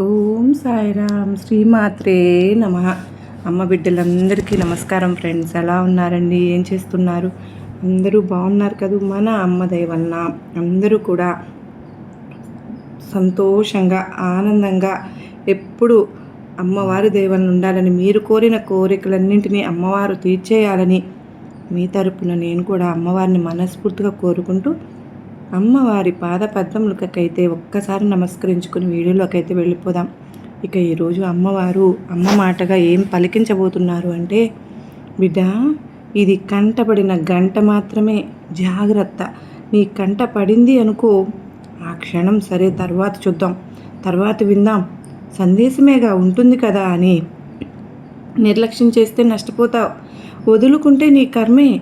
ఓం సాయిరామ్. శ్రీమాత్రే నమ. అమ్మ బిడ్డలందరికీ నమస్కారం ఫ్రెండ్స్. ఎలా ఉన్నారండి? ఏం చేస్తున్నారు? అందరూ బాగున్నారు కదా? మన అమ్మ వలన అందరూ కూడా సంతోషంగా ఆనందంగా ఎప్పుడు అమ్మవారి దేవన్ ఉండాలని మీరు కోరిన కోరికలన్నింటినీ అమ్మవారు తీర్చేయాలని మీ తరపున నేను కూడా అమ్మవారిని మనస్ఫూర్తిగా కోరుకుంటూ అమ్మవారి పాదపద్మములకైతే ఒక్కసారి నమస్కరించుకుని వీడియోలోకైతే వెళ్ళిపోదాం. ఇక ఈరోజు అమ్మవారు అమ్మ మాటగా ఏం పలికించబోతున్నారు అంటే బిడ్డ ఇది కంటపడిన గంట మాత్రమే. జాగ్రత్త. నీ కంట పడింది అనుకో. ఆ క్షణం సరే తర్వాత చూద్దాం. తర్వాత విందాం. సందేశమేగా ఉంటుంది కదా అని. నిర్లక్ష్యం చేస్తే నష్టపోతావు. వదులుకుంటే నీ కర్మే.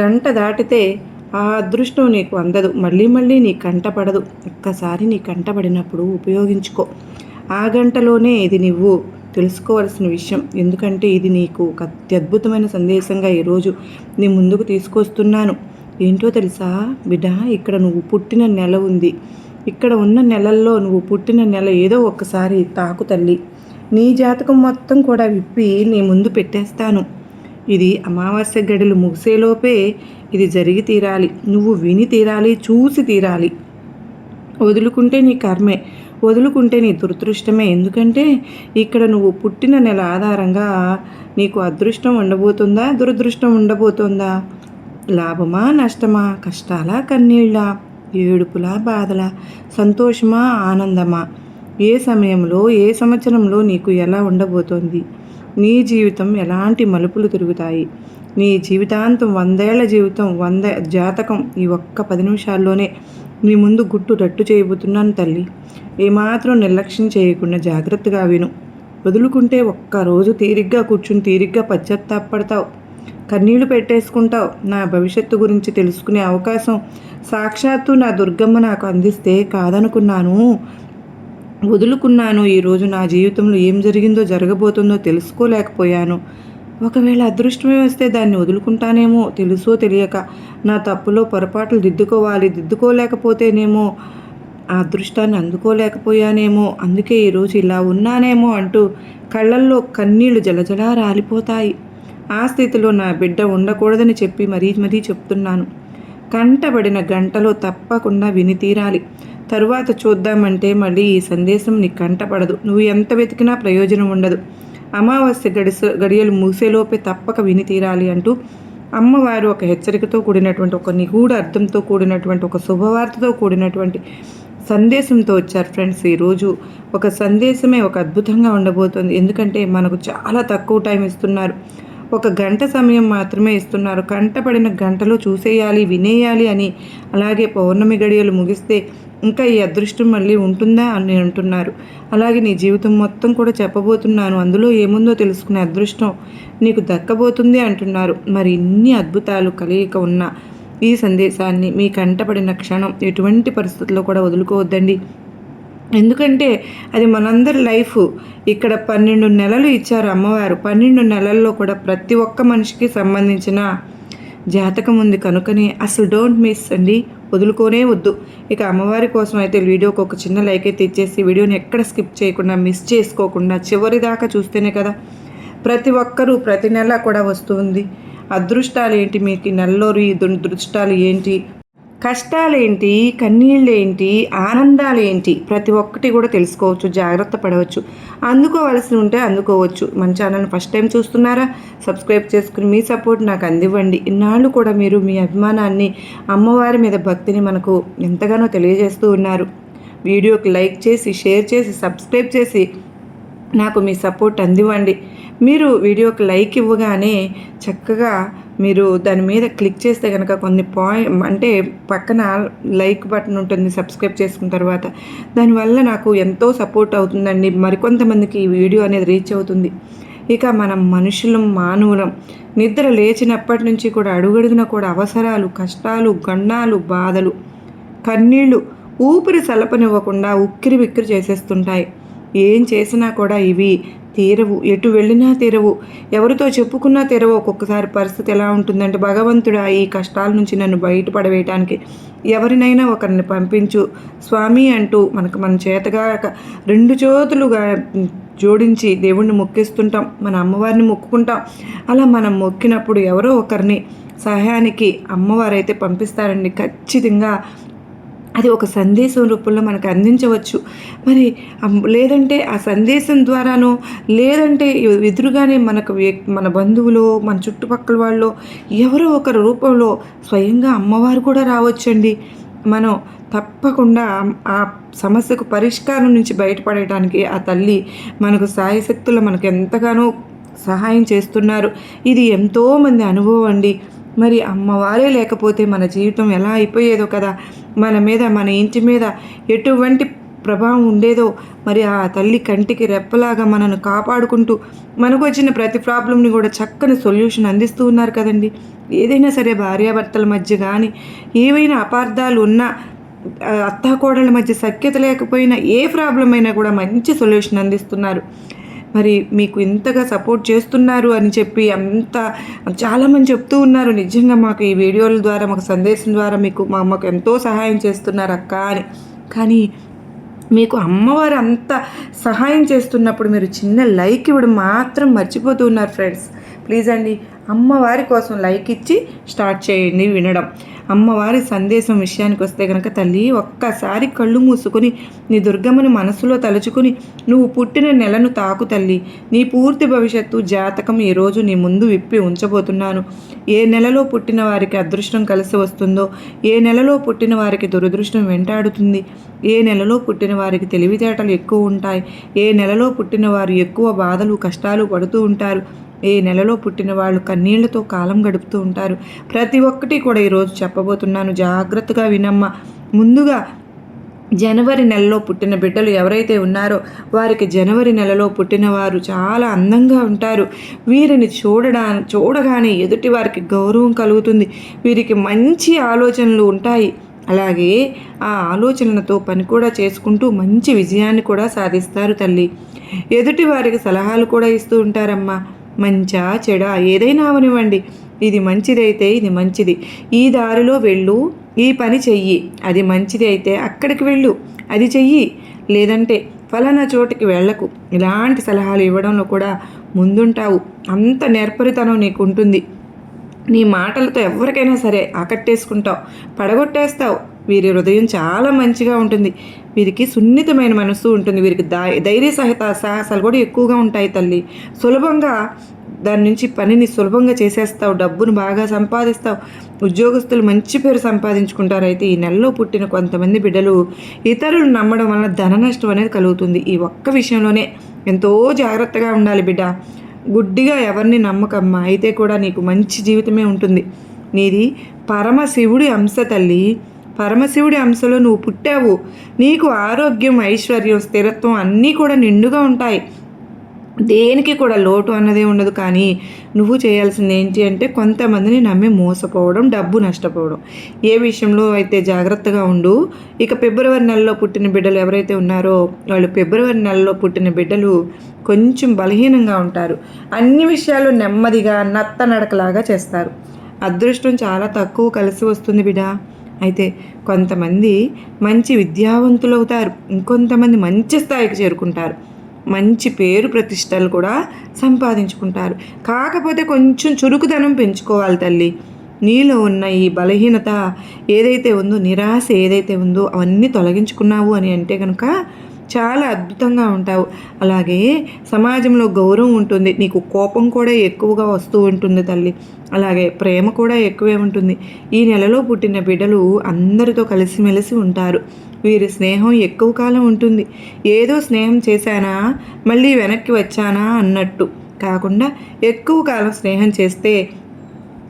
గంట దాటితే ఆ అదృష్టం నీకు అందదు. మళ్ళీ మళ్ళీ నీ కంట పడదు. ఒక్కసారి నీ కంట పడినప్పుడు ఉపయోగించుకో. ఆ గంటలోనే ఇది నువ్వు తెలుసుకోవాల్సిన విషయం. ఎందుకంటే ఇది నీకు ఒక అత్యద్భుతమైన సందేశంగా ఈరోజు నీ ముందుకు తీసుకొస్తున్నాను. ఏంటో తెలుసా? బిడ్డ ఇక్కడ నువ్వు పుట్టిన నెల ఉంది. ఇక్కడ ఉన్న నెలల్లో నువ్వు పుట్టిన నెల ఏదో ఒక్కసారి తాకు తల్లి. నీ జాతకం మొత్తం కూడా విప్పి నీ ముందు పెట్టేస్తాను. ఇది అమావాస్య గడులు ముగిసేలోపే ఇది జరిగి తీరాలి. నువ్వు విని తీరాలి చూసి తీరాలి. వదులుకుంటే నీ కర్మే వదులుకుంటే నీ దురదృష్టమే. ఎందుకంటే ఇక్కడ నువ్వు పుట్టిన నెల ఆధారంగా నీకు అదృష్టం ఉండబోతుందా దురదృష్టం ఉండబోతుందా? లాభమా నష్టమా? కష్టాలా కన్నీళ్ళ? ఏడుపులా బాధలా? సంతోషమా ఆనందమా? ఏ సమయంలో ఏ సంవత్సరంలో నీకు ఎలా ఉండబోతోంది? నీ జీవితం ఎలాంటి మలుపులు తిరుగుతాయి? నీ జీవితాంతం వందేళ్ళ జీవితం వంద జాతకం ఈ ఒక్క పది నిమిషాల్లోనే నీ ముందు గుట్టు రట్టు చేయబోతున్నాను తల్లి. ఏమాత్రం నిర్లక్ష్యం చేయకుండా జాగ్రత్తగా విను. వదులుకుంటే ఒక్కరోజు తీరిగ్గా కూర్చుని తీరిగ్గా పశ్చాత్తాపడతావు కన్నీళ్ళు పెట్టేసుకుంటావు. నా భవిష్యత్తు గురించి తెలుసుకునే అవకాశం సాక్షాత్తు నా దుర్గమ్మ నాకు అందిస్తే కాదనుకున్నాను. వదులుకున్నాను. ఈరోజు నా జీవితంలో ఏం జరిగిందో జరగబోతుందో తెలుసుకోలేకపోయాను. ఒకవేళ అదృష్టమే వస్తే దాన్ని వదులుకుంటానేమో తెలుసో తెలియక నా తప్పులో పొరపాట్లు దిద్దుకోవాలి దిద్దుకోలేకపోతేనేమో ఆ అదృష్టాన్ని అందుకోలేకపోయానేమో అందుకే ఈరోజు ఇలా ఉన్నానేమో అంటూ కళ్ళల్లో కన్నీళ్ళు జలజలా రాలిపోతాయి. ఆ స్థితిలో నా బిడ్డ ఉండకూడదని చెప్పి మరీ మరీ చెప్తున్నాను. కంటబడిన గంటలో తప్పకుండా విని తీరాలి. తరువాత చూద్దామంటే మళ్ళీ ఈ సందేశం నీకు కంటపడదు నువ్వు ఎంత వెతికినా ప్రయోజనం ఉండదు. అమావాస్య గడిస గడియలు మూసేలోపే తప్పక విని తీరాలి అంటూ అమ్మవారు ఒక హెచ్చరికతో కూడినటువంటి ఒక నిగూఢ అర్థంతో కూడినటువంటి ఒక శుభవార్తతో కూడినటువంటి సందేశంతో వచ్చారు ఫ్రెండ్స్. ఈరోజు ఒక సందేశమే ఒక అద్భుతంగా ఉండబోతుంది. ఎందుకంటే మనకు చాలా తక్కువ టైం ఇస్తున్నారు. ఒక గంట సమయం మాత్రమే ఇస్తున్నారు. కంటపడిన గంటలో చూసేయాలి వినేయాలి అని అలాగే పౌర్ణమి గడియలు ముగిస్తే ఇంకా ఈ అదృష్టం మళ్ళీ ఉంటుందా అని అంటున్నారు. అలాగే నీ జీవితం మొత్తం కూడా చెప్పబోతున్నాను. అందులో ఏముందో తెలుసుకునే అదృష్టం నీకు దక్కబోతుంది అంటున్నారు. మరి ఇన్ని అద్భుతాలు కలియక ఉన్న ఈ సందేశాన్ని మీ కంటపడిన క్షణం ఎటువంటి పరిస్థితుల్లో కూడా వదులుకోవద్దండి. ఎందుకంటే అది మనందరి లైఫ్. ఇక్కడ పన్నెండు నెలలు ఇచ్చారు అమ్మవారు. పన్నెండు నెలల్లో కూడా ప్రతి ఒక్క మనిషికి సంబంధించిన జాతకం ఉంది కనుకనే. అసలు డోంట్ మిస్ అండి. వదులుకోనే వద్దు. ఇక అమ్మవారి కోసం అయితే వీడియోకి ఒక చిన్న లైక్ అయితే ఇచ్చేసి వీడియోని ఎక్కడ స్కిప్ చేయకుండా మిస్ చేసుకోకుండా చివరి దాకా చూస్తేనే కదా ప్రతి ఒక్కరూ ప్రతి నెల కూడా వస్తుంది. అదృష్టాలు ఏంటి మీకు నెలలో దురదృష్టాలు ఏంటి? కష్టాలేంటి? కన్నీళ్ళేంటి? ఆనందాలేంటి? ప్రతి ఒక్కటి కూడా తెలుసుకోవచ్చు జాగ్రత్త పడవచ్చు. అందుకోవాల్సి ఉంటే అందుకోవచ్చు. మన ఛానల్ని ఫస్ట్ టైం చూస్తున్నారా? సబ్స్క్రైబ్ చేసుకుని మీ సపోర్ట్ నాకు అందివ్వండి. ఇన్నాళ్ళు కూడా మీరు మీ అభిమానాన్ని అమ్మవారి మీద భక్తిని మనకు ఎంతగానో తెలియజేస్తూ ఉన్నారు. వీడియోకి లైక్ చేసి షేర్ చేసి సబ్స్క్రైబ్ చేసి నాకు మీ సపోర్ట్ అందివ్వండి. మీరు వీడియోకి లైక్ ఇవ్వగానే చక్కగా మీరు దాని మీద క్లిక్ చేస్తే కనుక కొన్ని పాయింట్ అంటే పక్కన లైక్ బటన్ ఉంటుంది సబ్స్క్రైబ్ చేసుకున్న తర్వాత. దానివల్ల నాకు ఎంతో సపోర్ట్ అవుతుందండి. మరికొంతమందికి ఈ వీడియో అనేది రీచ్ అవుతుంది. ఇక మనం మనుషులం మానవులం నిద్ర లేచినప్పటి నుంచి కూడా అడుగడుగున కూడా అవసరాలు కష్టాలు గండాలు బాధలు కన్నీళ్ళు ఊపిరి సలపనివ్వకుండా ఉక్కిరి విక్కిరి చేసేస్తుంటాయి. ఏం చేసినా కూడా ఇవి తీరవు. ఎటు వెళ్ళినా తీరవు. ఎవరితో చెప్పుకున్నా తీరవు. ఒక్కొక్కసారి పరిస్థితి ఎలా ఉంటుందంటే భగవంతుడా ఈ కష్టాల నుంచి నన్ను బయటపడవేయటానికి ఎవరినైనా ఒకరిని పంపించు. స్వామి అంటూ మనకు మన చేతగా రెండు చేతులుగా జోడించి దేవుణ్ణి మొక్కిస్తుంటాం. మన అమ్మవారిని మొక్కుకుంటాం. అలా మనం మొక్కినప్పుడు ఎవరో ఒకరిని సహాయానికి అమ్మవారైతే పంపిస్తారండి. ఖచ్చితంగా అది ఒక సందేశం రూపంలో మనకు అందించవచ్చు. మరి లేదంటే ఆ సందేశం ద్వారానో లేదంటే ఎదురుగానే మనకు మన బంధువులు మన చుట్టుపక్కల వాళ్ళు ఎవరో ఒకరి రూపంలో స్వయంగా అమ్మవారు కూడా రావచ్చండి. మనం తప్పకుండా ఆ సమస్యకు పరిష్కారం నుంచి బయటపడటానికి ఆ తల్లి మనకు సాయశక్తులు మనకు ఎంతగానో సహాయం చేస్తున్నారు. ఇది ఎంతోమంది అనుభవం అండి. మరి అమ్మవారే లేకపోతే మన జీవితం ఎలా అయిపోయేదో కదా. మన మీద మన ఇంటి మీద ఎటువంటి ప్రభావం ఉండేదో మరి ఆ తల్లి కంటికి రెప్పలాగా మనను కాపాడుకుంటూ మనకు వచ్చిన ప్రతి ప్రాబ్లంని కూడా చక్కని సొల్యూషన్ అందిస్తూ ఉన్నారు కదండి. ఏదైనా సరే భార్యాభర్తల మధ్య కానీ ఏవైనా అపార్థాలు ఉన్నా అత్తాకోడళ్ళ మధ్య సఖ్యత లేకపోయినా ఏ ప్రాబ్లం అయినా కూడా మంచి సొల్యూషన్ అందిస్తున్నారు. మరి మీకు ఇంతగా సపోర్ట్ చేస్తున్నారు అని చెప్పి అంత చాలామంది చెప్తూ ఉన్నారు. నిజంగా మాకు ఈ వీడియోల ద్వారా మాకు సందేశం ద్వారా మీకు మా అమ్మకు ఎంతో సహాయం చేస్తున్నారు అక్క అని. కానీ మీకు అమ్మవారు అంత సహాయం చేస్తున్నప్పుడు మీరు చిన్న లైక్ ఇవ్వడం మాత్రం మర్చిపోతూ ఉన్నారు ఫ్రెండ్స్. ప్లీజ్ అండి అమ్మవారి కోసం లైక్ ఇచ్చి స్టార్ట్ చేయండి వినడం. అమ్మవారి సందేశం విషయానికి వస్తే కనుక తల్లి ఒక్కసారి కళ్ళు మూసుకొని నీ దుర్గమ్మని మనసులో తలుచుకుని నువ్వు పుట్టిన నెలను తాకు తల్లి. నీ పూర్తి భవిష్యత్తు జాతకం ఈరోజు నీ ముందు విప్పి ఉంచబోతున్నాను. ఏ నెలలో పుట్టిన వారికి అదృష్టం కలిసి వస్తుందో ఏ నెలలో పుట్టిన వారికి దురదృష్టం వెంటాడుతుంది ఏ నెలలో పుట్టిన వారికి తెలివితేటలు ఎక్కువ ఉంటాయి ఏ నెలలో పుట్టిన వారు ఎక్కువ బాధలు కష్టాలు పడుతూ ఉంటారు ఏ నెలలో పుట్టిన వాళ్ళు కన్నీళ్ళతో కాలం గడుపుతూ ఉంటారు. ప్రతి ఒక్కటి కూడా ఈరోజు చెప్పబోతున్నాను. జాగ్రత్తగా వినమ్మ. ముందుగా జనవరి నెలలో పుట్టిన బిడ్డలు ఎవరైతే ఉన్నారో వారికి జనవరి నెలలో పుట్టినవారు చాలా అందంగా ఉంటారు. వీరిని చూడడా చూడగానే ఎదుటి వారికి గౌరవం కలుగుతుంది. వీరికి మంచి ఆలోచనలు ఉంటాయి. అలాగే ఆ ఆలోచనలతో పని కూడా చేసుకుంటూ మంచి విజయాన్ని కూడా సాధిస్తారు తల్లి. ఎదుటి వారికి సలహాలు కూడా ఇస్తూ ఉంటారమ్మా. మంచా చెడా ఏదైనా అవనివ్వండి. ఇది మంచిదైతే ఇది మంచిది. ఈ దారిలో వెళ్ళు ఈ పని చెయ్యి. అది మంచిది అయితే అక్కడికి వెళ్ళు. అది చెయ్యి. లేదంటే ఫలానా చోటికి వెళ్ళకు. ఇలాంటి సలహాలు ఇవ్వడంలో కూడా ముందుంటావు. అంత నేర్పరితనం నీకు ఉంటుంది నీ మాటలతో ఎవరికైనా సరే ఆకట్టేసుకుంటావు పడగొట్టేస్తావు. వీరి హృదయం చాలా మంచిగా ఉంటుంది. వీరికి సున్నితమైన మనస్సు ఉంటుంది. వీరికి ధైర్య సహిత సాహసాలు కూడా ఎక్కువగా ఉంటాయి తల్లి. సులభంగా దాని నుంచి పనిని సులభంగా చేసేస్తావు. డబ్బును బాగా సంపాదిస్తావు. ఉద్యోగస్తులు మంచి పేరు సంపాదించుకుంటారు అయితే ఈ నెలలో పుట్టిన కొంతమంది బిడ్డలు ఇతరులు నమ్మడం వలన ధన నష్టం అనేది కలుగుతుంది. ఈ ఒక్క విషయంలోనే ఎంతో జాగ్రత్తగా ఉండాలి బిడ్డ. గుడ్డిగా ఎవరిని నమ్మకమ్మా? అయితే కూడా నీకు మంచి జీవితమే ఉంటుంది. నీది పరమశివుడి అంశ తల్లి. పరమశివుడి అంశలో నువ్వు పుట్టావు. నీకు ఆరోగ్యం ఐశ్వర్యం స్థిరత్వం అన్నీ కూడా నిండుగా ఉంటాయి. దేనికి కూడా లోటు అన్నదే ఉండదు. కానీ నువ్వు చేయాల్సింది ఏంటి అంటే కొంతమందిని నమ్మి మోసపోవడం డబ్బు నష్టపోవడం. ఏ విషయంలో అయితే జాగ్రత్తగా ఉండు ఇక ఫిబ్రవరి నెలలో పుట్టిన బిడ్డలు ఎవరైతే ఉన్నారో వాళ్ళు ఫిబ్రవరి నెలలో పుట్టిన బిడ్డలు కొంచెం బలహీనంగా ఉంటారు. అన్ని విషయాలు నెమ్మదిగా నత్త నడకలాగా చేస్తారు. అదృష్టం చాలా తక్కువ కలిసి వస్తుంది బిడ్డ అయితే కొంతమంది మంచి విద్యావంతులు అవుతారు ఇంకొంతమంది మంచి స్థాయికి చేరుకుంటారు. మంచి పేరు ప్రతిష్టలు కూడా సంపాదించుకుంటారు. కాకపోతే కొంచెం చురుకుదనం పెంచుకోవాలి తల్లి. నీలో ఉన్న ఈ బలహీనత ఏదైతే ఉందో నిరాశ ఏదైతే ఉందో అవన్నీ తొలగించుకున్నావు అని అంటే కనుక చాలా అద్భుతంగా ఉంటావు. అలాగే సమాజంలో గౌరవం ఉంటుంది. నీకు కోపం కూడా ఎక్కువగా వస్తూ ఉంటుంది తల్లి. అలాగే ప్రేమ కూడా ఎక్కువే ఉంటుంది. ఈ నెలలో పుట్టిన బిడ్డలు అందరితో కలిసిమెలిసి ఉంటారు. వీరి స్నేహం ఎక్కువ కాలం ఉంటుంది. ఏదో స్నేహం చేశానా? మళ్ళీ వెనక్కి వచ్చానా? అన్నట్టు. కాకుండా ఎక్కువ కాలం స్నేహం చేస్తే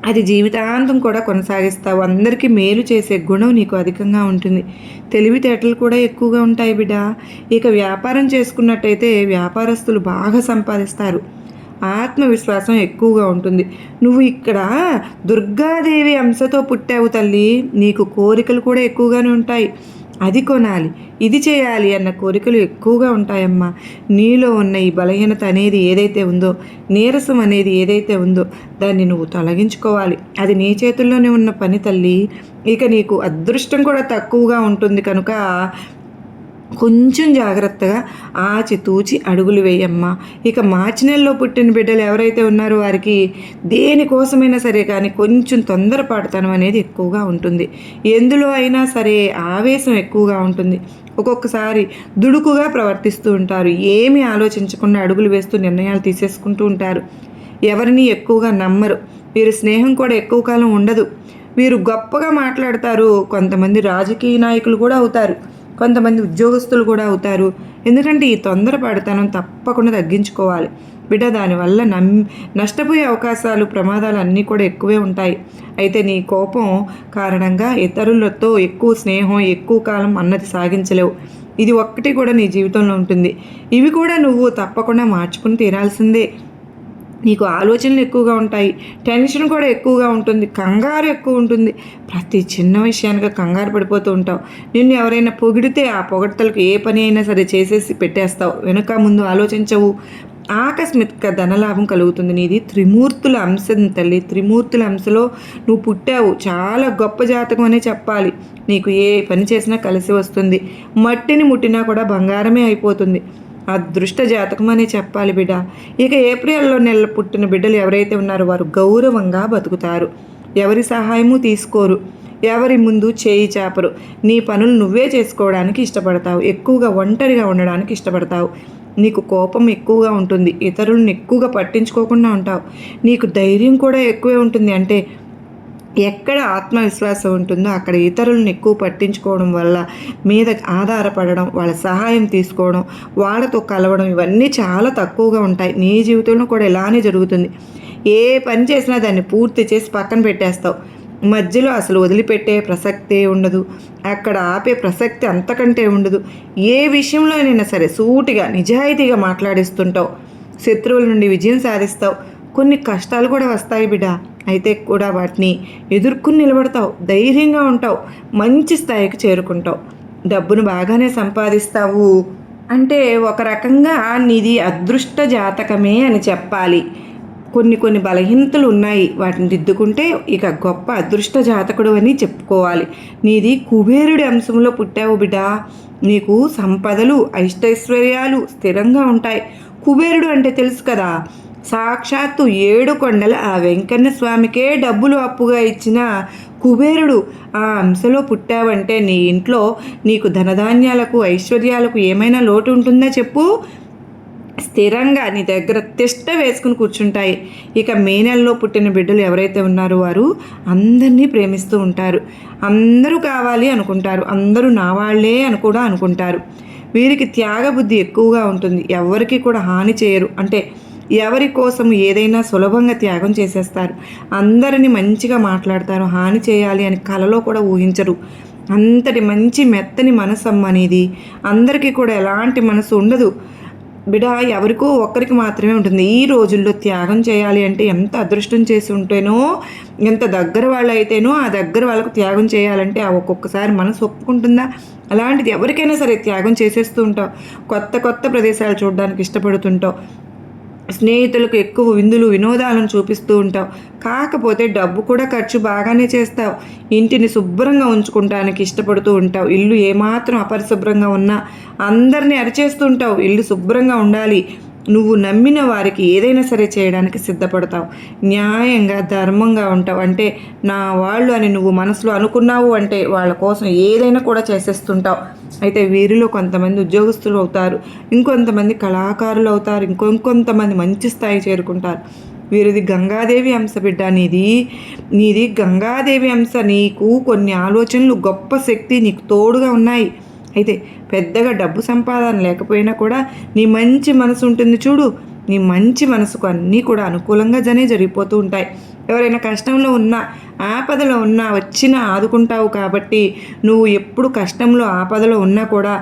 అది జీవితాంతం కూడా కొనసాగిస్తావు. అందరికీ మేలు చేసే గుణం నీకు అధికంగా ఉంటుంది. తెలివితేటలు కూడా ఎక్కువగా ఉంటాయి బిడ్డ. ఇక వ్యాపారం చేసుకున్నట్టయితే వ్యాపారస్తులు బాగా సంపాదిస్తారు. ఆత్మవిశ్వాసం ఎక్కువగా ఉంటుంది. నువ్వు ఇక్కడ దుర్గాదేవి అంశతో పుట్టావు తల్లి. నీకు కోరికలు కూడా ఎక్కువగానే ఉంటాయి. అది కొనాలి ఇది చేయాలి అన్న కోరికలు ఎక్కువగా ఉంటాయమ్మా. నీలో ఉన్న ఈ బలహీనత అనేది ఏదైతే ఉందో నీరసం అనేది ఏదైతే ఉందో దాన్ని నువ్వు తొలగించుకోవాలి. అది నీ చేతుల్లోనే ఉన్న పని తల్లి. ఇక నీకు అదృష్టం కూడా తక్కువగా ఉంటుంది కనుక కొంచెం జాగ్రత్తగా ఆచి తూచి అడుగులు వేయమ్మా. ఇక మార్చి నెలలో పుట్టిన బిడ్డలు ఎవరైతే ఉన్నారో వారికి దేనికోసమైనా సరే కానీ కొంచెం తొందరపాటుతనం అనేది ఎక్కువగా ఉంటుంది. ఎందులో అయినా సరే ఆవేశం ఎక్కువగా ఉంటుంది. ఒక్కొక్కసారి దుడుకుగా ప్రవర్తిస్తూ ఉంటారు. ఏమీ ఆలోచించకుండా అడుగులు వేస్తూ నిర్ణయాలు తీసేసుకుంటూ ఉంటారు. ఎవరిని ఎక్కువగా నమ్మరు. వీరి స్నేహం కూడా ఎక్కువ కాలం ఉండదు. వీరు గొప్పగా మాట్లాడతారు. కొంతమంది రాజకీయ నాయకులు కూడా అవుతారు. కొంతమంది ఉద్యోగస్తులు కూడా అవుతారు. ఎందుకంటే ఈ తొందరపడతనం తప్పకుండా తగ్గించుకోవాలి. బిడ్డ దానివల్ల నమ్ నష్టపోయే అవకాశాలు ప్రమాదాలు అన్నీ కూడా ఎక్కువే ఉంటాయి. అయితే నీ కోపం కారణంగా ఇతరులతో ఎక్కువ స్నేహం ఎక్కువ కాలం అన్నది సాగించలేవు. ఇది ఒక్కటి కూడా నీ జీవితంలో ఉంటుంది. ఇవి కూడా నువ్వు తప్పకుండా మార్చుకుని తీరాల్సిందే. నీకు ఆలోచనలు ఎక్కువగా ఉంటాయి టెన్షన్ కూడా ఎక్కువగా ఉంటుంది కంగారు ఎక్కువ ఉంటుంది. ప్రతి చిన్న విషయానికి కంగారు పడిపోతూ ఉంటావు. నిన్ను ఎవరైనా పొగిడితే ఆ పొగడతలకు ఏ పని అయినా సరే చేసేసి పెట్టేస్తావు. వెనుక ముందు ఆలోచించవు. ఆకస్మిక ధనలాభం కలుగుతుంది నీది. త్రిమూర్తుల అంశం తల్లి త్రిమూర్తుల అంశలో నువ్వు పుట్టావు. చాలా గొప్ప జాతకం అనే చెప్పాలి. నీకు ఏ పని చేసినా కలిసి వస్తుంది. మట్టిని ముట్టినా కూడా బంగారమే అయిపోతుంది. అదృష్ట జాతకం అనే చెప్పాలి బిడ్డ ఇక ఏప్రిల్లో నెల పుట్టిన బిడ్డలు ఎవరైతే ఉన్నారో వారు గౌరవంగా బతుకుతారు. ఎవరి సహాయము తీసుకోరు. ఎవరి ముందు చేయి చాపరు. నీ పనులు నువ్వే చేసుకోవడానికి ఇష్టపడతావు. ఎక్కువగా ఒంటరిగా ఉండడానికి ఇష్టపడతావు. నీకు కోపం ఎక్కువగా ఉంటుంది. ఇతరులను ఎక్కువగా పట్టించుకోకుండా ఉంటావు. నీకు ధైర్యం కూడా ఎక్కువే ఉంటుంది. అంటే ఎక్కడ ఆత్మవిశ్వాసం ఉంటుందో అక్కడ ఇతరులను ఎక్కువ పట్టించుకోవడం వల్ల మీద ఆధారపడడం వాళ్ళ సహాయం తీసుకోవడం వాళ్ళతో కలవడం ఇవన్నీ చాలా తక్కువగా ఉంటాయి. నీ జీవితంలో కూడా ఇలానే జరుగుతుంది. ఏ పని చేసినా దాన్ని పూర్తి చేసి పక్కన పెట్టేస్తావు. మధ్యలో అసలు వదిలిపెట్టే ప్రసక్తే ఉండదు. అక్కడ ఆపే ప్రసక్తి అంతకంటే ఉండదు. ఏ విషయంలోనైనా సరే సూటిగా నిజాయితీగా మాట్లాడిస్తుంటావు. శత్రువుల నుండి విజయం సాధిస్తావు. కొన్ని కష్టాలు కూడా వస్తాయి బిడ్డ అయితే కూడా వాటిని ఎదుర్కొని నిలబడతావు ధైర్యంగా ఉంటావు మంచి స్థాయికి చేరుకుంటావు. డబ్బును బాగానే సంపాదిస్తావు అంటే ఒక రకంగా నీది అదృష్ట జాతకమే అని చెప్పాలి. కొన్ని కొన్ని బలహీనతలు ఉన్నాయి వాటిని దిద్దుకుంటే ఇక గొప్ప అదృష్ట జాతకుడు అని చెప్పుకోవాలి. నీది కుబేరుడి అంశంలో పుట్టావు బిడ్డ. నీకు సంపదలు ఐష్టైశ్వర్యాలు స్థిరంగా ఉంటాయి. కుబేరుడు అంటే తెలుసు కదా సాక్షాత్తు ఏడు కొండల ఆ వెంకన్న స్వామికే డబ్బులు అప్పుగా ఇచ్చిన కుబేరుడు ఆ అంశలో పుట్టావంటే నీ ఇంట్లో నీకు ధనధాన్యాలకు ఐశ్వర్యాలకు ఏమైనా లోటు ఉంటుందా చెప్పు. స్థిరంగా నీ దగ్గర తిష్ట వేసుకుని కూర్చుంటాయి. ఇక మే నెలలో పుట్టిన బిడ్డలు ఎవరైతే ఉన్నారో వారు అందరినీ ప్రేమిస్తూ ఉంటారు. అందరూ కావాలి అనుకుంటారు. అందరూ నా వాళ్ళే అని కూడా అనుకుంటారు. వీరికి త్యాగబుద్ధి ఎక్కువగా ఉంటుంది. ఎవరికి కూడా హాని చేయరు. అంటే ఎవరి కోసం ఏదైనా సులభంగా త్యాగం చేసేస్తారు. అందరిని మంచిగా మాట్లాడతారు. హాని చేయాలి అని కలలో కూడా ఊహించరు. అంతటి మంచి మెత్తని మనసు అనేది అందరికీ కూడా ఎలాంటి మనసు ఉండదు. బిడ ఎవరికో ఒక్కరికి మాత్రమే ఉంటుంది. ఈ రోజుల్లో త్యాగం చేయాలి అంటే ఎంత అదృష్టం చేసి ఉంటేనో ఎంత దగ్గర వాళ్ళు అయితేనో ఆ దగ్గర వాళ్ళకు త్యాగం చేయాలంటే ఆ ఒక్కొక్కసారి మనసు ఒప్పుకుంటుందా? అలాంటిది ఎవరికైనా సరే త్యాగం చేసేస్తూ ఉంటావు కొత్త కొత్త ప్రదేశాలు చూడడానికి ఇష్టపడుతుంటావు స్నేహితులకు ఎక్కువ విందులు వినోదాలను చూపిస్తూ ఉంటావు. కాకపోతే డబ్బు కూడా ఖర్చు బాగానే చేస్తావు. ఇంటిని శుభ్రంగా ఉంచుకుంటానికి ఇష్టపడుతూ ఉంటావు. ఇల్లు ఏమాత్రం అపరిశుభ్రంగా ఉన్నా అందరినీ అరిచేస్తూ ఉంటావు. ఇల్లు శుభ్రంగా ఉండాలి. నువ్వు నమ్మిన వారికి ఏదైనా సరే చేయడానికి సిద్ధపడతావు. న్యాయంగా ధర్మంగా ఉంటావు. అంటే నా వాళ్ళు అని నువ్వు మనసులో అనుకున్నావు అంటే వాళ్ళ కోసం ఏదైనా కూడా చేసేస్తుంటావు. అయితే వీరిలో కొంతమంది ఉద్యోగస్తులు అవుతారు. ఇంకొంతమంది కళాకారులు అవుతారు. ఇంకొంతమంది మంచి స్థాయి చేరుకుంటారు. వీరిది గంగాదేవి అంశ బిడ్డ. నీది నీది గంగాదేవి అంశ. నీకు కొన్ని ఆలోచనలు గొప్ప శక్తి నీకు తోడుగా ఉన్నాయి. అయితే పెద్దగా డబ్బు సంపాదన లేకపోయినా కూడా నీ మంచి మనసు ఉంటుంది చూడు. నీ మంచి మనసుకు అన్నీ కూడా అనుకూలంగా జనే జరిగిపోతూ ఉంటాయి. ఎవరైనా కష్టంలో ఉన్నా ఆపదలో ఉన్నా వచ్చినా ఆదుకుంటావు కాబట్టి నువ్వు ఎప్పుడు కష్టంలో ఆపదలో ఉన్నా కూడా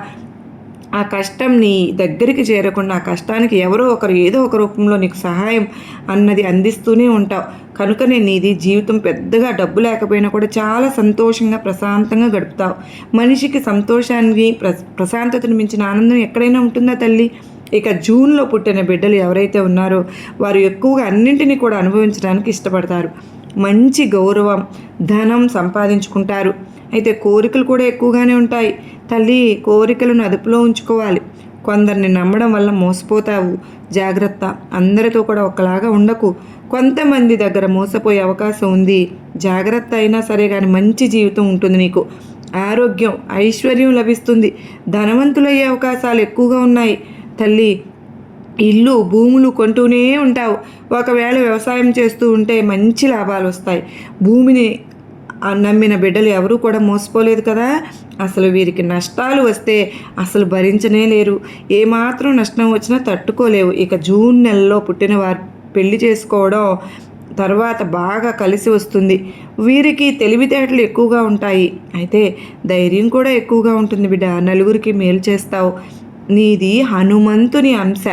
ఆ కష్టం నీ దగ్గరికి చేరకుండా ఆ కష్టానికి ఎవరో ఒకరు ఏదో ఒక రూపంలో నీకు సహాయం అన్నది అందిస్తూనే ఉంటావు. కనుకనే నీది జీవితం పెద్దగా డబ్బు లేకపోయినా కూడా చాలా సంతోషంగా ప్రశాంతంగా గడుపుతావు. మనిషికి సంతోషాన్ని ప్ర ప్రశాంతతను మించిన ఆనందం ఎక్కడైనా ఉంటుందా తల్లి? ఇక జూన్లో పుట్టిన బిడ్డలు ఎవరైతే ఉన్నారో వారు ఎక్కువగా అన్నింటినీ కూడా అనుభవించడానికి ఇష్టపడతారు. మంచి గౌరవం ధనం సంపాదించుకుంటారు. అయితే కోరికలు కూడా ఎక్కువగానే ఉంటాయి. తల్లి కోరికలను అదుపులో ఉంచుకోవాలి. కొందరిని నమ్మడం వల్ల మోసపోతావు. జాగ్రత్త. అందరితో కూడా ఒకలాగా ఉండకు. కొంతమంది దగ్గర మోసపోయే అవకాశం ఉంది. జాగ్రత్త అయినా సరే కానీ మంచి జీవితం ఉంటుంది నీకు ఆరోగ్యం ఐశ్వర్యం లభిస్తుంది. ధనవంతులయ్యే అవకాశాలు ఎక్కువగా ఉన్నాయి. తల్లి ఇల్లు భూములు కొంటూనే ఉంటావు. ఒకవేళ వ్యవసాయం చేస్తూ ఉంటే మంచి లాభాలు వస్తాయి. భూమిని నమ్మిన బిడ్డలు ఎవరూ కూడా మోసపోలేదు కదా? అసలు వీరికి నష్టాలు వస్తే అసలు భరించనే లేరు. ఏమాత్రం నష్టం వచ్చినా తట్టుకోలేవు. ఇక జూన్ నెలలో పుట్టిన వారు పెళ్ళి చేసుకోవడం తర్వాత బాగా కలిసి వస్తుంది. వీరికి తెలివితేటలు ఎక్కువగా ఉంటాయి. అయితే ధైర్యం కూడా ఎక్కువగా ఉంటుంది బిడ్డ. నలుగురికి మేలు చేస్తావు. నీది హనుమంతుని అంశ.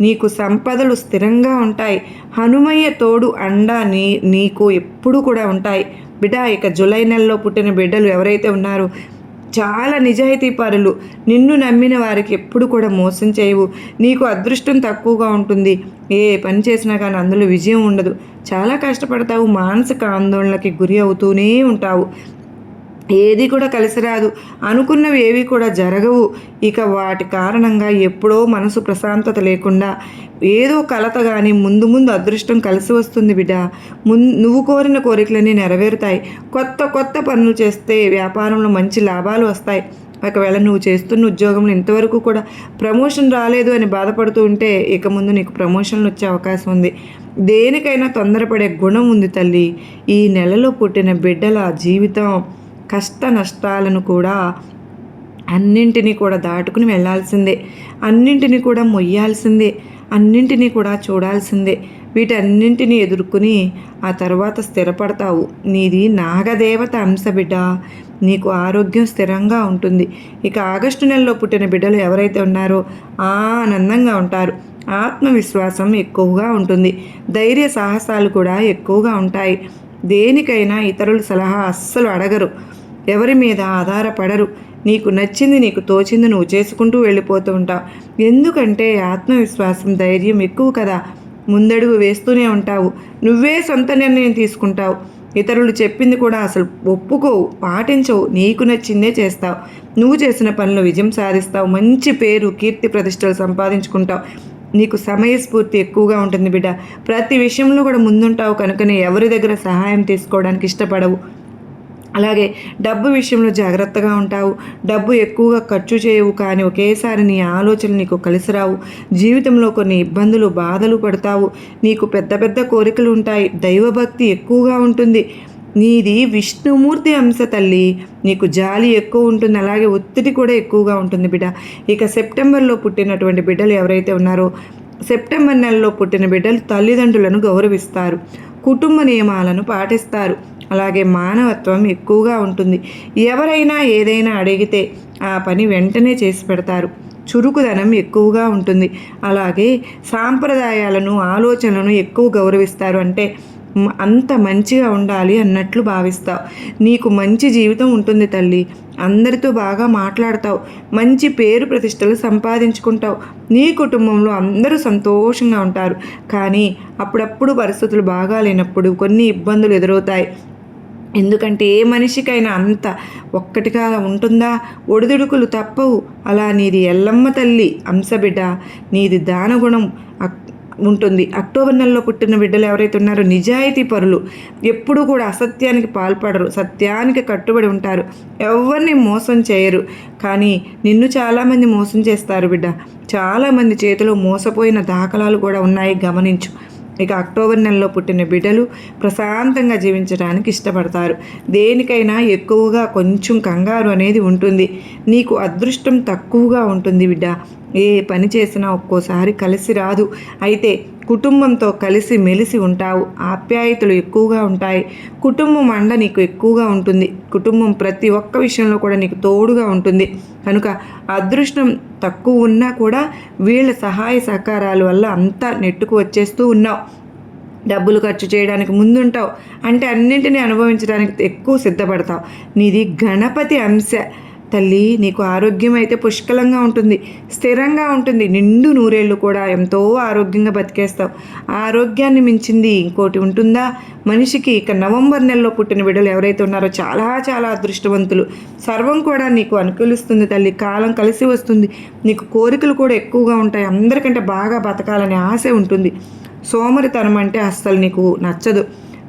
నీకు సంపదలు స్థిరంగా ఉంటాయి. హనుమయ్య తోడు అండా నీ నీకు ఎప్పుడు కూడా ఉంటాయి. బిడ్డ ఇక జూలై నెలలో పుట్టిన బిడ్డలు ఎవరైతే ఉన్నారో చాలా నిజాయితీ పరులు నిన్ను నమ్మిన వారికి ఎప్పుడు కూడా మోసం చేయవు. నీకు అదృష్టం తక్కువగా ఉంటుంది. ఏ పని చేసినా కానీ అందులో విజయం ఉండదు. చాలా కష్టపడతావు. మానసిక ఆందోళనకి గురి అవుతూనే ఉంటావు. ఏది కూడా కలిసి రాదు. అనుకున్నవి ఏవి కూడా జరగవు. ఇక వాటి కారణంగా ఎప్పుడో మనసు ప్రశాంతత లేకుండా ఏదో కలత కానీ ముందు ముందు అదృష్టం కలిసి వస్తుంది బిడ్డ. ముం నువ్వు కోరిన కోరికలన్నీ నెరవేరుతాయి. కొత్త కొత్త పనులు చేస్తే వ్యాపారంలో మంచి లాభాలు వస్తాయి. ఒకవేళ నువ్వు చేస్తున్న ఉద్యోగంలో ఇంతవరకు కూడా ప్రమోషన్ రాలేదు అని బాధపడుతూ ఉంటే ఇక ముందు నీకు ప్రమోషన్లు వచ్చే అవకాశం ఉంది. దేనికైనా తొందరపడే గుణం ఉంది తల్లి. ఈ నెలలో పుట్టిన బిడ్డల జీవితం కష్ట నష్టాలను కూడా అన్నింటినీ కూడా దాటుకుని వెళ్ళాల్సిందే. అన్నింటినీ కూడా మొయ్యాల్సిందే. అన్నింటినీ కూడా చూడాల్సిందే. వీటన్నింటినీ ఎదుర్కొని ఆ తర్వాత స్థిరపడతావు. నీది నాగదేవత అంశ బిడ్డ. నీకు ఆరోగ్యం స్థిరంగా ఉంటుంది. ఇక ఆగస్టు నెలలో పుట్టిన బిడ్డలు ఎవరైతే ఉన్నారో ఆనందంగా ఉంటారు. ఆత్మవిశ్వాసం ఎక్కువగా ఉంటుంది. ధైర్య సాహసాలు కూడా ఎక్కువగా ఉంటాయి. దేనికైనా ఇతరుల సలహా అస్సలు అడగరు. ఎవరి మీద ఆధారపడరు. నీకు నచ్చింది నీకు తోచింది నువ్వు చేసుకుంటూ వెళ్ళిపోతూ ఉంటావు ఎందుకంటే ఆత్మవిశ్వాసం ధైర్యం ఎక్కువ కదా. ముందడుగు వేస్తూనే ఉంటావు. నువ్వే సొంత నిర్ణయం తీసుకుంటావు. ఇతరులు చెప్పింది కూడా అసలు ఒప్పుకోవు పాటించవు. నీకు నచ్చిందే చేస్తావు. నువ్వు చేసిన పనులు విజయం సాధిస్తావు. మంచి పేరు కీర్తి ప్రతిష్టలు సంపాదించుకుంటావు. నీకు సమయస్ఫూర్తి ఎక్కువగా ఉంటుంది బిడ్డ. ప్రతి విషయంలో కూడా ముందుంటావు కనుకనే ఎవరి దగ్గర సహాయం తీసుకోవడానికి ఇష్టపడవు. అలాగే డబ్బు విషయంలో జాగ్రత్తగా ఉంటావు. డబ్బు ఎక్కువగా ఖర్చు చేయవు కానీ ఒకేసారి నీ ఆలోచనలు నీకు కలిసి రావు. జీవితంలో కొన్ని ఇబ్బందులు బాధలు పడతావు. నీకు పెద్ద పెద్ద కోరికలు ఉంటాయి. దైవభక్తి ఎక్కువగా ఉంటుంది. నీది విష్ణుమూర్తి అంశ తల్లి. నీకు జాలి ఎక్కువ ఉంటుంది. అలాగే ఒత్తిడి కూడా ఎక్కువగా ఉంటుంది బిడ్డ. ఇక సెప్టెంబర్లో పుట్టినటువంటి బిడ్డలు ఎవరైతే ఉన్నారో సెప్టెంబర్ నెలలో పుట్టిన బిడ్డలు తల్లిదండ్రులను గౌరవిస్తారు. కుటుంబ నియమాలను పాటిస్తారు. అలాగే మానవత్వం ఎక్కువగా ఉంటుంది. ఎవరైనా ఏదైనా అడిగితే ఆ పని వెంటనే చేసి పెడతారు. చురుకుదనం ఎక్కువగా ఉంటుంది. అలాగే సాంప్రదాయాలను ఆలోచనలను ఎక్కువ గౌరవిస్తారు. అంటే అంత మంచిగా ఉండాలి అన్నట్లు భావిస్తావు. నీకు మంచి జీవితం ఉంటుంది తల్లి. అందరితో బాగా మాట్లాడతావు. మంచి పేరు ప్రతిష్టలు సంపాదించుకుంటావు. నీ కుటుంబంలో అందరూ సంతోషంగా ఉంటారు. కానీ అప్పుడప్పుడు పరిస్థితులు బాగా లేనప్పుడు కొన్ని ఇబ్బందులు ఎదురవుతాయి. ఎందుకంటే ఏ మనిషికైనా అంత ఒక్కటిగా ఉంటుందా? ఒడిదుడుకులు తప్పవు. అలా నీది ఎల్లమ్మ తల్లి అంశబిడ్డ నీది దానగుణం ఉంటుంది. అక్టోబర్ నెలలో పుట్టిన బిడ్డలు ఎవరైతే ఉన్నారో నిజాయితీ పరులు ఎప్పుడూ కూడా అసత్యానికి పాల్పడరు. సత్యానికి కట్టుబడి ఉంటారు. ఎవరిని మోసం చేయరు. కానీ నిన్ను చాలామంది మోసం చేస్తారు బిడ్డ. చాలామంది చేతిలో మోసపోయిన దాఖలాలు కూడా ఉన్నాయి. గమనించు. ఇక అక్టోబర్ నెలలో పుట్టిన బిడ్డలు ప్రశాంతంగా జీవించడానికి ఇష్టపడతారు. దేనికైనా ఎక్కువగా కొంచెం కంగారు అనేది ఉంటుంది. నీకు అదృష్టం తక్కువగా ఉంటుంది బిడ్డ. ఏ పని చేసినా ఒక్కోసారి కలిసి రాదు. అయితే కుటుంబంతో కలిసి మెలిసి ఉంటావు. ఆప్యాయతలు ఎక్కువగా ఉంటాయి. కుటుంబం అండ నీకు ఎక్కువగా ఉంటుంది. కుటుంబం ప్రతి ఒక్క విషయంలో కూడా నీకు తోడుగా ఉంటుంది. కనుక అదృష్టం తక్కువ ఉన్నా కూడా వీళ్ళ సహాయ సహకారాల వల్ల అంతా నెట్టుకు వచ్చేస్తూ ఉన్నావు. డబ్బులు ఖర్చు చేయడానికి ముందుంటావు. అంటే అన్నింటినీ అనుభవించడానికి ఎక్కువ సిద్ధపడతావు. నీది గణపతి అంశ. తల్లి నీకు ఆరోగ్యం అయితే పుష్కలంగా ఉంటుంది స్థిరంగా ఉంటుంది. నిండు నూరేళ్ళు కూడా ఎంతో ఆరోగ్యంగా బతికేస్తావు. ఆరోగ్యాన్ని మించింది ఇంకోటి ఉంటుందా? మనిషికి ఇక నవంబర్ నెలలో పుట్టిన బిడ్డలు ఎవరైతే ఉన్నారో చాలా చాలా అదృష్టవంతులు. సర్వం కూడా నీకు అనుకూలిస్తుంది తల్లి కాలం కలిసి వస్తుంది. నీకు కోరికలు కూడా ఎక్కువగా ఉంటాయి. అందరికంటే బాగా బతకాలనే ఆశ ఉంటుంది. సోమరితనం అంటే అస్సలు నీకు నచ్చదు.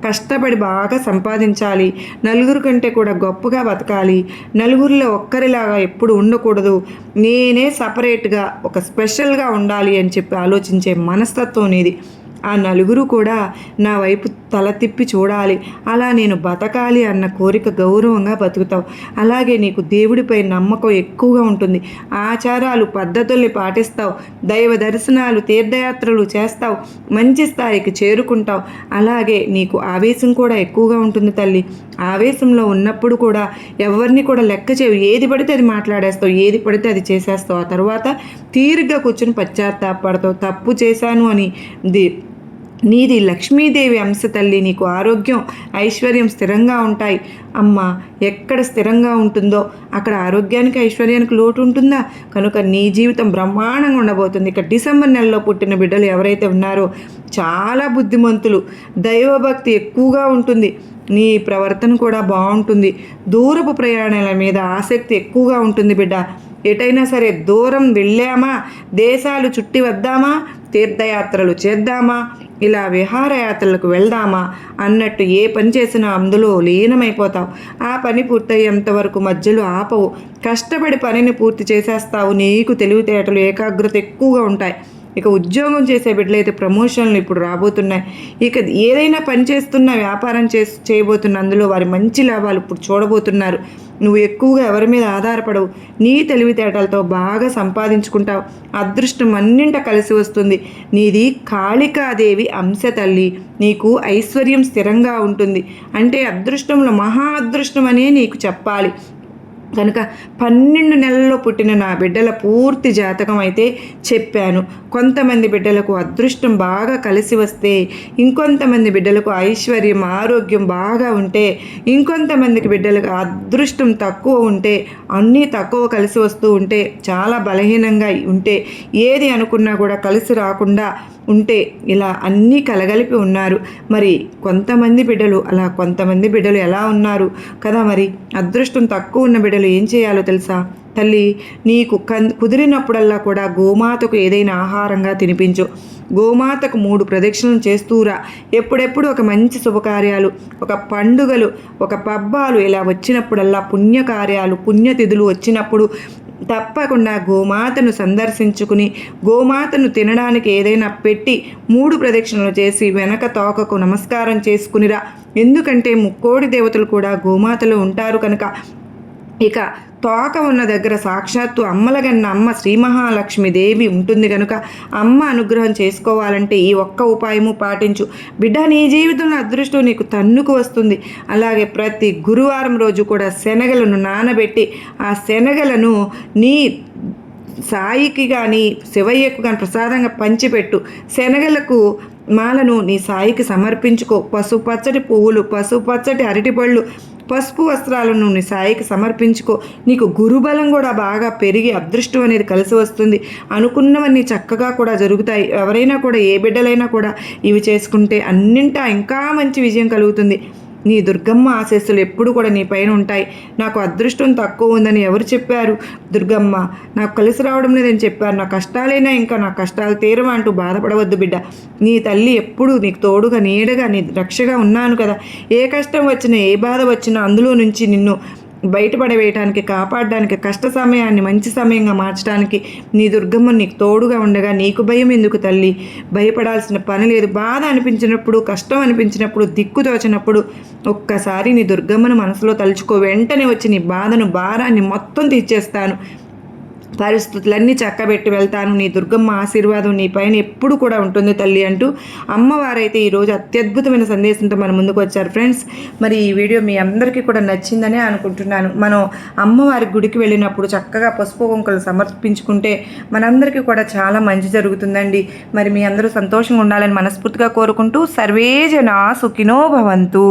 కష్టపడి బాగా సంపాదించాలి. నలుగురు కంటే కూడా గొప్పగా బతకాలి. నలుగురిలో ఒక్కరిలాగా ఎప్పుడు ఉండకూడదు. నేనే సపరేట్గా ఒక స్పెషల్గా ఉండాలి అని చెప్పి ఆలోచించే మనస్తత్వం నీది. ఆ నలుగురు కూడా నా వైపు తల తిప్పి చూడాలి. అలా నేను బతకాలి అన్న కోరిక గౌరవంగా బతుకుతావు. అలాగే నీకు దేవుడిపై నమ్మకం ఎక్కువగా ఉంటుంది. ఆచారాలు పద్ధతుల్ని పాటిస్తావు. దైవ దర్శనాలు తీర్థయాత్రలు చేస్తావు. మంచి స్థాయికి చేరుకుంటావు. అలాగే నీకు ఆవేశం కూడా ఎక్కువగా ఉంటుంది తల్లి. ఆవేశంలో ఉన్నప్పుడు కూడా ఎవరిని కూడా లెక్క చేయవు. ఏది పడితే అది మాట్లాడేస్తావు. ఏది పడితే అది చేసేస్తావు. ఆ తర్వాత తీరిగ్గా కూర్చొని పశ్చాత్తాపడతావు తప్పు చేశాను అని ది నీది లక్ష్మీదేవి అంశ తల్లి నీకు ఆరోగ్యం ఐశ్వర్యం స్థిరంగా ఉంటాయి. అమ్మ ఎక్కడ స్థిరంగా ఉంటుందో అక్కడ ఆరోగ్యానికి ఐశ్వర్యానికి లోటు ఉంటుందా? కనుక నీ జీవితం బ్రహ్మాండంగా ఉండబోతుంది. ఇక డిసెంబర్ నెలలో పుట్టిన బిడ్డలు ఎవరైతే ఉన్నారో చాలా బుద్ధిమంతులు దైవభక్తి ఎక్కువగా ఉంటుంది. నీ ప్రవర్తన కూడా బాగుంటుంది. దూరపు ప్రయాణాల మీద ఆసక్తి ఎక్కువగా ఉంటుంది బిడ్డ. ఎటైనా సరే దూరం వెళ్ళామా? దేశాలు చుట్టి వద్దామా? తీర్థయాత్రలు చేద్దామా? ఇలా విహారయాత్రలకు వెళ్దామా? అన్నట్టు ఏ పని చేసినా అందులో లీనమైపోతావు. ఆ పని పూర్తయ్యేంత వరకు మధ్యలో ఆపవు. కష్టపడి పనిని పూర్తి చేసేస్తావు. నీకు తెలివితేటలు ఏకాగ్రత ఎక్కువగా ఉంటాయి. ఇక ఉద్యోగం చేసే బిడ్డలైతే ప్రమోషన్లు ఇప్పుడు రాబోతున్నాయి. ఇక ఏదైనా పని చేస్తున్న వ్యాపారం చేసి చేయబోతున్న అందులో వారి మంచి లాభాలు ఇప్పుడు చూడబోతున్నారు. నువ్వు ఎక్కువగా ఎవరి మీద ఆధారపడవు. నీ తెలివితేటలతో బాగా సంపాదించుకుంటావు. అదృష్టం అన్నింట కలిసి వస్తుంది. నీది కాళికాదేవి అంశ తల్లి. నీకు ఐశ్వర్యం స్థిరంగా ఉంటుంది. అంటే అదృష్టంలో మహా అదృష్టం అనే నీకు చెప్పాలి. కనుక పన్నెండు నెలల్లో పుట్టిన నా బిడ్డల పూర్తి జాతకం అయితే చెప్పాను. కొంతమంది బిడ్డలకు అదృష్టం బాగా కలిసి వస్తే ఇంకొంతమంది బిడ్డలకు ఐశ్వర్యం ఆరోగ్యం బాగా ఉంటే ఇంకొంతమందికి బిడ్డలకు అదృష్టం తక్కువ ఉంటే అన్నీ తక్కువ కలిసి వస్తూ ఉంటే చాలా బలహీనంగా ఉంటే ఏది అనుకున్నా కూడా కలిసి రాకుండా ఉంటే ఇలా అన్నీ కలగలిపి ఉన్నారు. మరి కొంతమంది బిడ్డలు అలా కొంతమంది బిడ్డలు ఎలా ఉన్నారు? కదా మరి అదృష్టం తక్కువ ఉన్న బిడ్డలు ఏం చేయాలో తెలుసా? తల్లి నీకు కన్ కుదిరినప్పుడల్లా కూడా గోమాతకు ఏదైనా ఆహారంగా తినిపించు. గోమాతకు మూడు ప్రదక్షిణలు చేస్తూరా ఎప్పుడెప్పుడు ఒక మంచి శుభకార్యాలు ఒక పండుగలు ఒక పబ్బాలు ఇలా వచ్చినప్పుడల్లా పుణ్యకార్యాలు పుణ్యతిథులు వచ్చినప్పుడు తప్పకుండా గోమాతను సందర్శించుకుని గోమాతను తినడానికి ఏదైనా పెట్టి మూడు ప్రదక్షిణలు చేసి వెనక తోకకు నమస్కారం చేసుకునిరా. ఎందుకంటే ముక్కోడి దేవతలు కూడా గోమాతలు ఉంటారు కనుక ఇక తోక ఉన్న దగ్గర సాక్షాత్తు అమ్మలగన్న అమ్మ శ్రీ మహాలక్ష్మీదేవి ఉంటుంది కనుక అమ్మ అనుగ్రహం చేసుకోవాలంటే ఈ ఒక్క ఉపాయము పాటించు. బిడ్డ నీ జీవితంలో అదృష్టం నీకు తన్నుకు వస్తుంది. అలాగే ప్రతి గురువారం రోజు కూడా శనగలను నానబెట్టి ఆ శనగలను నీ సాయికి కానీ శివయ్యకు కానీ ప్రసాదంగా పంచిపెట్టు. శనగలకు మాలను నీ సాయికి సమర్పించుకో. పసుపచ్చటి పువ్వులు పసుపచ్చటి అరటిపళ్ళు పసుపు వస్త్రాలను నీ సాయికి సమర్పించుకో. నీకు గురుబలం కూడా బాగా పెరిగి అదృష్టం అనేది కలిసి వస్తుంది. అనుకున్నవన్నీ చక్కగా కూడా జరుగుతాయి. ఎవరైనా కూడా ఏ బిడ్డలైనా కూడా ఇవి చేసుకుంటే అన్నింటా ఇంకా మంచి విజయం కలుగుతుంది. నీ దుర్గమ్మ ఆశస్సులు ఎప్పుడు కూడా నీ పైన ఉంటాయి. నాకు అదృష్టం తక్కువ ఉందని ఎవరు చెప్పారు? దుర్గమ్మ నాకు కలిసి రావడం లేదని చెప్పారు. నా కష్టాలైనా ఇంకా? నా కష్టాలు తీరవా అంటూ బాధపడవద్దు బిడ్డ. నీ తల్లి ఎప్పుడు నీకు తోడుగా నీడగా నీ రక్షగా ఉన్నాను కదా. ఏ కష్టం వచ్చినా ఏ బాధ వచ్చినా అందులో నుంచి నిన్ను బయటపడవేయటానికి కాపాడడానికి కష్ట సమయాన్ని మంచి సమయంగా మార్చడానికి నీ దుర్గమ్మ నీకు తోడుగా ఉండగా నీకు భయం ఎందుకు తల్లి? భయపడాల్సిన పని లేదు. బాధ అనిపించినప్పుడు కష్టం అనిపించినప్పుడు దిక్కు తోచినప్పుడు ఒక్కసారి నీ దుర్గమ్మను మనసులో తలుచుకో. వెంటనే వచ్చి నీ బాధను భారాన్ని మొత్తం తీర్చేస్తాను. పరిస్థితులన్నీ చక్కబెట్టి వెళ్తాను. నీ దుర్గమ్మ ఆశీర్వాదం నీ పైన ఎప్పుడు కూడా ఉంటుంది తల్లి అంటూ అమ్మవారైతే ఈరోజు అత్యద్భుతమైన సందేశంతో మన ముందుకు వచ్చారు ఫ్రెండ్స్. మరి ఈ వీడియో మీ అందరికీ కూడా నచ్చిందనే అనుకుంటున్నాను. మనం అమ్మవారి గుడికి వెళ్ళినప్పుడు చక్కగా పసుపు కుంకులు సమర్పించుకుంటే మనందరికీ కూడా చాలా మంచి జరుగుతుందండి. మరి మీ అందరూ సంతోషంగా ఉండాలని మనస్ఫూర్తిగా కోరుకుంటూ సర్వే జనా సుఖినో భవంతు.